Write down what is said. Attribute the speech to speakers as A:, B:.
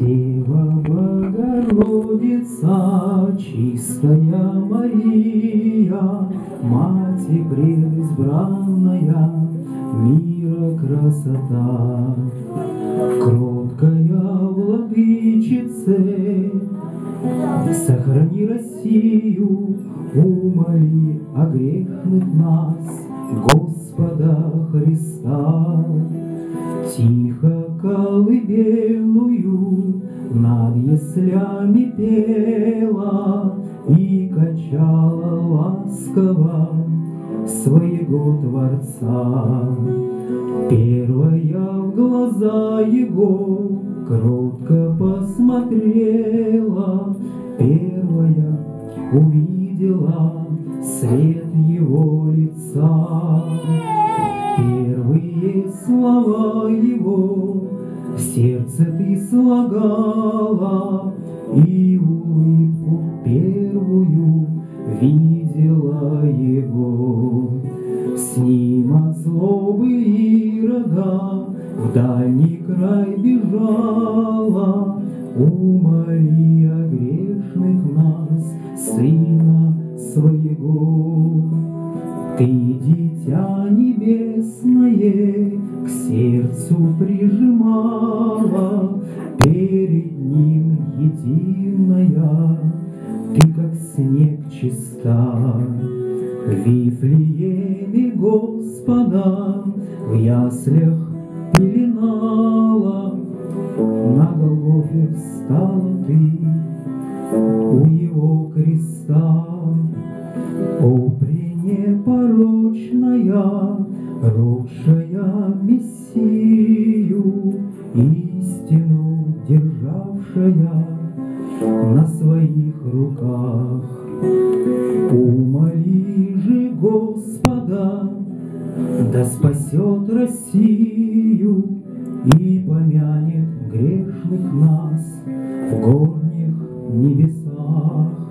A: Дева Богородица, чистая Мария, Мать преизбранная, мира красота. Кроткая владычице, Сохрани Россию, умоли о грешных нас, Господа Христа. Тихо колыбельную над яслями пела И качала ласково своего Творца. Первая в глаза его кротко посмотрела, Первая увидела свет его лица. Первые слова его сердце ты слагала, И улыбку первую видела его. С ним от злобы Ирода в дальний край бежала, Умоли о грешных нас, Сына своего. Ты, дитя небесное, к сердцу прижимала, Перед ним единая, ты как снег чиста. В Вифлееме Господа в яслях пеленала, На Голгофе встала ты у его креста. О, пренепорочная, родшая Истину державшая на своих руках. Умоли же Господа, да спасет Россию и помянет грешных нас в горних небесах.